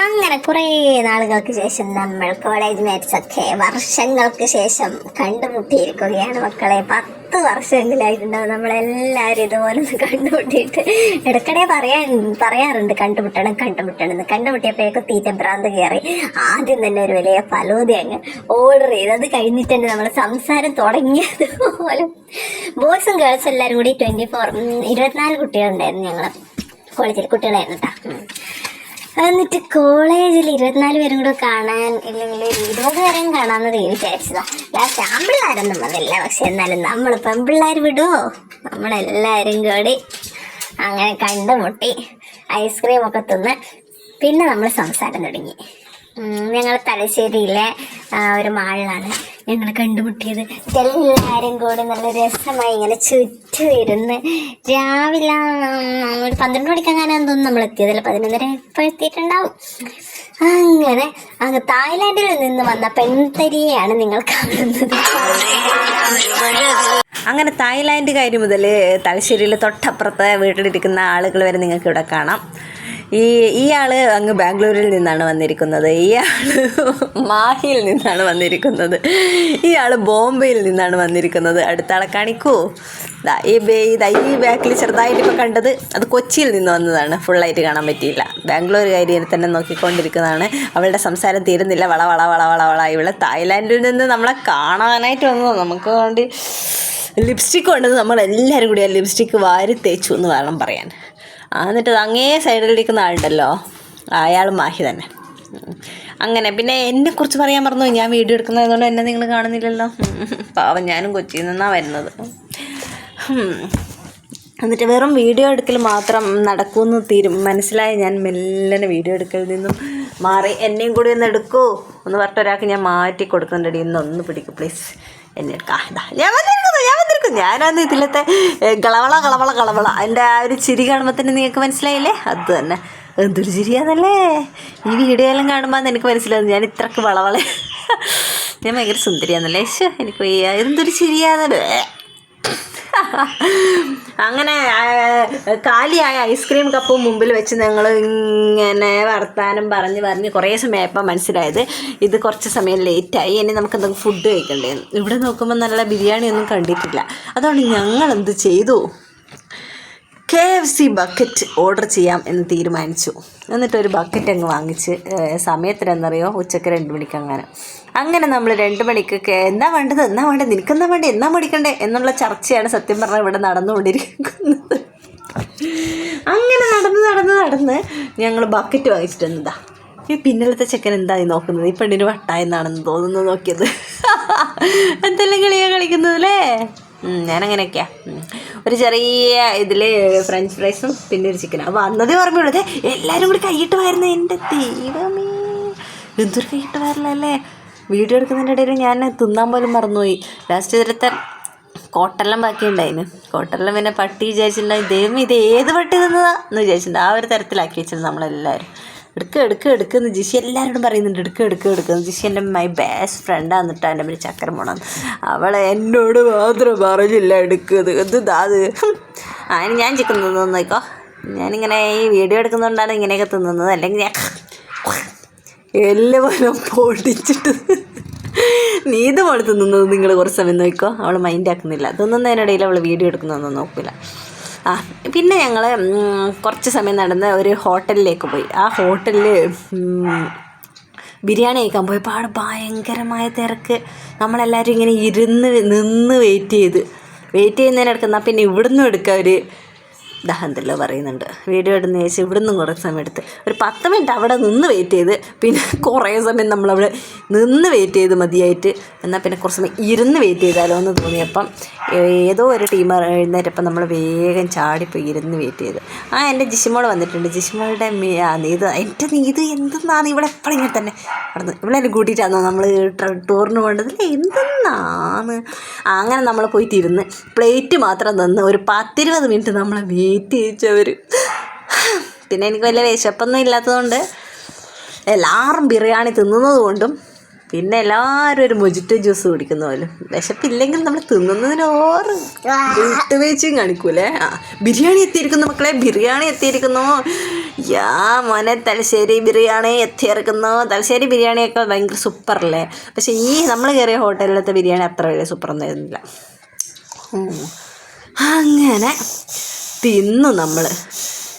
അങ്ങനെ കുറേ നാളുകൾക്ക് ശേഷം നമ്മൾ കോളേജ് മേറ്റ്സ് ഒക്കെ വർഷങ്ങൾക്ക് ശേഷം കണ്ടുമുട്ടിയിരിക്കുകയാണ് മക്കളെ. പത്ത് വർഷമെങ്കിലായിട്ടുണ്ടാവും നമ്മളെല്ലാവരും ഇതുപോലെ കണ്ടുമുട്ടിയിട്ട്. ഇടയ്ക്കിടെ പറയാൻ പറയാറുണ്ട് കണ്ടുമുട്ടണം കണ്ടുമുട്ടണം എന്ന്. കണ്ടുമുട്ടിയപ്പോഴേക്കും തീറ്റ ഭ്രാന്ത് കയറി. ആദ്യം തന്നെ ഒരു വലിയ ഫലോദി അങ്ങ് ഓർഡർ ചെയ്ത്. അത് കഴിഞ്ഞിട്ട് തന്നെ നമ്മൾ സംസാരം തുടങ്ങിയത് പോലും ബോയ്സും ഗേൾസും എല്ലാവരും കൂടി ട്വന്റി ഫോർ ഇരുപത്തിനാല് കുട്ടികളുണ്ടായിരുന്നു ഞങ്ങൾ കോളേജിൽ കുട്ടികളായിരുന്നു കേട്ടോ എന്നിട്ട് കോളേജിൽ ഇരുപത്തിനാല് പേരും കൂടെ കാണാൻ ഇല്ലെങ്കിൽ ഒരു ഇരുപത് പേരെയും കാണാമെന്ന് വിചാരിച്ചതാ. ലാസ്റ്റ് ആൺപിള്ളേരൊന്നും വന്നില്ല. പക്ഷെ എന്നാലും നമ്മൾ പെൺപിള്ളേർ വിടുവോ നമ്മളെല്ലാവരും കൂടി അങ്ങനെ കണ്ടുമുട്ടി ഐസ്ക്രീം ഒക്കെ തിന്ന് പിന്നെ നമ്മൾ സംസാരം തുടങ്ങി. ഞങ്ങൾ തലശ്ശേരിയിലെ ഒരു മാളിലാണ് ഞങ്ങൾ കണ്ടുമുട്ടിയത്. എല്ലാവരും കൂടെ നല്ല രസമായി ഇങ്ങനെ ചുറ്റു ഇരുന്ന് രാവിലെ ഒരു പന്ത്രണ്ട് മണിക്കങ്ങാനാന്ന് തോന്നുന്നു നമ്മൾ എത്തിയതല്ല? പതിനൊന്നര ഇപ്പോൾ എത്തിയിട്ടുണ്ടാവും. അങ്ങനെ അങ്ങ് തായ്ലാന്റിൽ നിന്ന് വന്ന പെൺതരിയെയാണ് നിങ്ങൾ കാണുന്നത്. അങ്ങനെ തായ്ലാൻഡുകാർ മുതൽ തലശ്ശേരിയിൽ തൊട്ടപ്പുറത്തെ വീട്ടിലിരിക്കുന്ന ആളുകൾ വരെ നിങ്ങൾക്ക് ഇവിടെ കാണാം. ഈ ആൾ അങ്ങ് ബാംഗ്ലൂരിൽ നിന്നാണ് വന്നിരിക്കുന്നത്. ആൾ മാഹിയിൽ നിന്നാണ് വന്നിരിക്കുന്നത്. ആൾ ബോംബെയിൽ നിന്നാണ് വന്നിരിക്കുന്നത്. അടുത്ത ആളെ കാണിക്കൂ. ഈ ഇതാ ഈ ബാക്കിൽ ചെറുതായിട്ട് ഇപ്പോൾ കണ്ടത് അത് കൊച്ചിയിൽ നിന്ന് വന്നതാണ്. ഫുള്ളായിട്ട് കാണാൻ പറ്റിയില്ല. ബാംഗ്ലൂർ കാര്യം തന്നെ നോക്കിക്കൊണ്ടിരിക്കുന്നതാണ്. അവളുടെ സംസാരം തീരുന്നില്ല. വള വള വള വള വള. ഇവിടെ തായ്ലാൻഡിൽ നിന്ന് നമ്മളെ കാണാനായിട്ട് വന്നു നമുക്ക് വേണ്ടി ലിപ്സ്റ്റിക് കൊണ്ടത് നമ്മൾ എല്ലാവരും കൂടി ആ ലിപ്സ്റ്റിക്ക് വാരി തേച്ചു എന്ന് വേണം പറയാൻ. എന്നിട്ട് അത് അങ്ങേ സൈഡിലിരിക്കുന്ന ആളുണ്ടല്ലോ അയാൾ മാഹി തന്നെ. അങ്ങനെ പിന്നെ എന്നെ കുറിച്ച് പറയാൻ മറന്നു ഞാൻ വീഡിയോ എടുക്കുന്നതുകൊണ്ട് എന്നെ നിങ്ങൾ കാണുന്നില്ലല്ലോ. പാവം ഞാനും കൊച്ചിയിൽ നിന്നാണ് വരുന്നത്. എന്നിട്ട് വെറും വീഡിയോ എടുക്കൽ മാത്രം നടക്കുമെന്ന് തീരും. മനസ്സിലായി? ഞാൻ മെല്ലനെ വീഡിയോ എടുക്കലിൽ നിന്നും മാറി എന്നെയും കൂടി ഒന്ന് എടുക്കൂ എന്ന് പറഞ്ഞിട്ട് ഒരാൾക്ക് ഞാൻ മാറ്റി കൊടുക്കുന്നുണ്ട്. ഇന്ന് ഒന്ന് പിടിക്കും പ്ലീസ് എന്നെ എടുക്കാം. ഞാൻ ഞാനാന്ന് ഇതിലത്തെ കളവള കളവള കളവള. എന്റെ ആ ഒരു ചിരി കാണുമ്പോൾ തന്നെ നിങ്ങൾക്ക് മനസ്സിലായില്ലേ? അത് തന്നെ. എന്തൊരു ചിരിയാന്നല്ലേ? ഈ വീഡിയോ എല്ലാം കാണുമ്പോൾ എനിക്ക് മനസ്സിലാകുന്നു ഞാൻ ഇത്രക്ക് വളവളെ ഞാൻ ഭയങ്കര സുന്ദരിയാന്നല്ലേ? ശ്ശോ, എനിക്ക് എന്തൊരു ചിരിയാന്നല്ലേ? അങ്ങനെ കാലിയായ ഐസ്ക്രീം കപ്പ് മുമ്പിൽ വെച്ച് ഞങ്ങൾ ഇങ്ങനെ വർത്താനം പറഞ്ഞ് പറഞ്ഞ് കുറേ സമയമായപ്പോൾ മനസ്സിലായത് ഇത് കുറച്ച് സമയം ലേറ്റായി ഇനി നമുക്ക് എന്തെങ്കിലും ഫുഡ് കഴിക്കണ്ടേ ഇവിടെ നോക്കുമ്പോൾ നല്ല ബിരിയാണി ഒന്നും കണ്ടിട്ടില്ല. അതുകൊണ്ട് ഞങ്ങൾ എന്ത് ചെയ്തു? K F C bucket order ചെയ്യാം എന്ന് തീരുമാനിച്ചു. എന്നിട്ട് ഒരു ബക്കറ്റ് അങ്ങ് വാങ്ങിച്ച് ഏഹ്, സമയത്തിന് എന്നറിയോ? ഉച്ചയ്ക്ക് രണ്ട് മണിക്ക് അങ്ങനെ. അങ്ങനെ നമ്മൾ രണ്ട് മണിക്ക് എന്നാ വേണ്ടത്? എന്നാ വേണ്ടത്? നിനക്കെന്നാ വേണ്ടത് എന്നാ മേടിക്കണ്ടേ? എന്നുള്ള ചർച്ചയാണ് സത്യം പറഞ്ഞാൽ ഇവിടെ നടന്നുകൊണ്ടിരിക്കുന്നത്. അങ്ങനെ നടന്ന് നടന്ന് നടന്ന് ഞങ്ങൾ ബക്കറ്റ് വാങ്ങിച്ചിട്ടുണ്ടാ ഈ പിന്നിലത്തെ ചെക്കൻ എന്താ ഈ നോക്കുന്നത്? ഈ പെണ്ണിന് വട്ടായെന്നാണെന്ന് തോന്നുന്നു നോക്കിയത്. എന്തെല്ലാം കളിയാണ് കളിക്കുന്നത് അല്ലേ? ഞാനങ്ങനെയൊക്കെയാ. ഒരു ചെറിയ ഇതിൽ ഫ്രഞ്ച് ഫ്രൈസും പിന്നെ ഒരു ചിക്കനും അപ്പോൾ അന്നതേ ഓർമ്മയുള്ളത് എല്ലാവരും കൂടി കൈയിട്ട് വരുന്ന എന്റെ ദൈവമേ. എന്തൊരു കൈയിട്ട് വരലല്ലേ? വീഡിയോ എടുക്കുന്നതിന്റെ ഇടയിൽ ഞാൻ തിന്നാൻ പോലും മറന്നുപോയി. ലാസ്റ്റ് ഇതിലത്തെ കോട്ടെല്ലാം ബാക്കിയുണ്ടായിന്. കോട്ടെല്ലാം പിന്നെ പട്ടി വിചാരിച്ചിട്ടുണ്ടായി. ദൈവം ഇത് ഏത് പട്ടി തിന്നതാ എന്ന് വിചാരിച്ചിട്ടുണ്ട്. ആ ഒരു തരത്തിലാക്കി വെച്ചിരുന്നു നമ്മളെല്ലാവരും. എടുക്ക എടുക്ക എടുക്കുന്നു ജിഷി എല്ലാവരോടും പറയുന്നുണ്ട്. എടുക്ക എടുക്ക എടുക്കുന്നു ജിഷി എന്റെ മൈ ബെസ്റ്റ് ഫ്രണ്ടാണ് എന്നിട്ട് എന്റെ പേര് ചക്കര മോണം അവളെ എന്നോട് മാത്രം പറഞ്ഞില്ല എടുക്കുന്നത് എന്ത് അത്. അതിന് ഞാൻ ചിക്കൻ തിന്നോക്കോ ഞാനിങ്ങനെ ഈ വീഡിയോ എടുക്കുന്നതുകൊണ്ടാണ് ഇങ്ങനെയൊക്കെ തിന്നുന്നത്. അല്ലെങ്കിൽ ഞാൻ എല്ലാവരും പൊടിച്ചിട്ട് നീ ഇത് പോലെ തിന്നുന്നത് നിങ്ങൾ കുറച്ച് സമയം നോക്കിക്കോ. അവൾ മൈൻഡ് ആക്കുന്നില്ല. തിന്നുന്നതിനിടയിൽ അവൾ വീഡിയോ എടുക്കുന്നതൊന്നും നോക്കില്ല ആ പിന്നെ ഞങ്ങൾ കുറച്ച് സമയം നടന്ന് ഒരു ഹോട്ടലിലേക്ക് പോയി. ആ ഹോട്ടലിൽ ബിരിയാണി കഴിക്കാൻ പോയപ്പോൾ അവിടെ ഭയങ്കരമായ തിരക്ക്. നമ്മളെല്ലാവരും ഇങ്ങനെ ഇരുന്ന് നിന്ന് വെയിറ്റ് ചെയ്ത്. വെയിറ്റ് ചെയ്യുന്നതിനിടക്ക് പിന്നെ ഇവിടുന്ന് എടുക്കുക ഒരു ദഹന്തല്ലോ പറയുന്നുണ്ട്. വീഡിയോ ഇടുന്ന ചോദിച്ചാൽ ഇവിടുന്ന് കുറേ സമയം എടുത്ത്. ഒരു പത്ത് മിനിറ്റ് അവിടെ നിന്ന് വെയിറ്റ് ചെയ്ത്. പിന്നെ കുറേ സമയം നമ്മളവിടെ നിന്ന് വെയിറ്റ് ചെയ്ത് മതിയായിട്ട്. എന്നാൽ പിന്നെ കുറച്ച് സമയം ഇരുന്ന് വെയിറ്റ് ചെയ്താലോ എന്ന് തോന്നിയപ്പം ഏതോ ഒരു ടീം എഴുന്നേറ്റപ്പം നമ്മൾ വേഗം ചാടിപ്പോയി ഇരുന്ന് വെയിറ്റ് ചെയ്ത്. ആ എന്റെ ജിഷിമോൾ വന്നിട്ടുണ്ട്. ജിഷിമോളുടെ നീത് എന്റെ നീത് എന്തെന്നാണ്? ഇവിടെ എപ്പോഴും ഇങ്ങനെ തന്നെ നടന്ന് ഇവിടെ കൂട്ടിയിട്ടാണോ നമ്മൾ ടൂറിന് പോകേണ്ടത്? എന്തെന്നാണ്? അങ്ങനെ നമ്മൾ പോയിട്ടിരുന്ന് പ്ലേറ്റ് മാത്രം തന്ന് ഒരു പത്തിരുപത് മിനിറ്റ് നമ്മളെ വെയിറ്റ് ചെയ്യിച്ചവർ പിന്നെ എനിക്ക് വലിയ വിശപ്പൊന്നും ഇല്ലാത്തതുകൊണ്ട് എല്ലാവരും ബിരിയാണി തിന്നുന്നത് കൊണ്ടും പിന്നെ എല്ലാവരും ഒരു മൊജിറ്റോ ജ്യൂസ് കുടിക്കുന്ന പോലെ. വിശപ്പില്ലെങ്കിൽ നമ്മൾ തിന്നുന്നതിന് ഓറ്. വിട്ടുവീഴ്ചയും കാണിക്കൂലേ? ആ ബിരിയാണി എത്തിയിരിക്കുന്നു മക്കളെ ബിരിയാണി എത്തിയിരിക്കുന്നു. യാ മോനെ തലശ്ശേരി ബിരിയാണി എത്തിയിറക്കുന്നു തലശ്ശേരി ബിരിയാണിയൊക്കെ ഭയങ്കര സൂപ്പറല്ലേ? പക്ഷേ ഈ നമ്മൾ കയറിയ ഹോട്ടലിലത്തെ ബിരിയാണി അത്ര വലിയ സൂപ്പറൊന്നും ആയിരുന്നില്ല. അങ്ങനെ തിന്നു നമ്മൾ.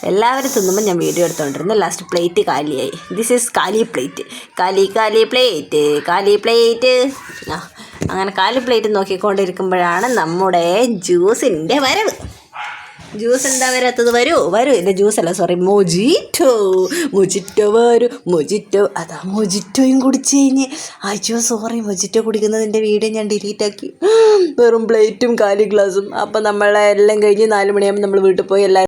എല്ലാവരും തിന്നുമ്പോൾ ഞാൻ വീഡിയോ എടുത്തുകൊണ്ടിരുന്നു ലാസ്റ്റ് പ്ലേറ്റ് കാലിയായി. ദിസ് ഈസ് കാലി പ്ലേറ്റ് കാലി കാലി പ്ലേറ്റ് കാലി പ്ലേറ്റ് ആ അങ്ങനെ കാലി പ്ലേറ്റ് നോക്കിക്കൊണ്ടിരിക്കുമ്പോഴാണ് നമ്മുടെ ജ്യൂസിന്റെ വരവ്. ജ്യൂസ് എന്താ വരാത്തത്? വരൂ വരൂ. എന്റെ ജ്യൂസ് അല്ല സോറി മൊജിറ്റോ മൊജിറ്റോ വരൂ. മൊജിറ്റോ അതാ മൊജിറ്റോയും കുടിച്ചു കഴിഞ്ഞ്. അയ്യോ സോറി മൊജിറ്റോ കുടിക്കുന്നതിന്റെ വീഡിയോ ഞാൻ ഡിലീറ്റ് ആക്കി. വെറും പ്ലേറ്റും കാലി ഗ്ലാസും അപ്പം നമ്മളെല്ലാം കഴിഞ്ഞ് നാല് മണിയാകുമ്പോൾ നമ്മൾ വീട്ടിൽ പോയി എല്ലാവരും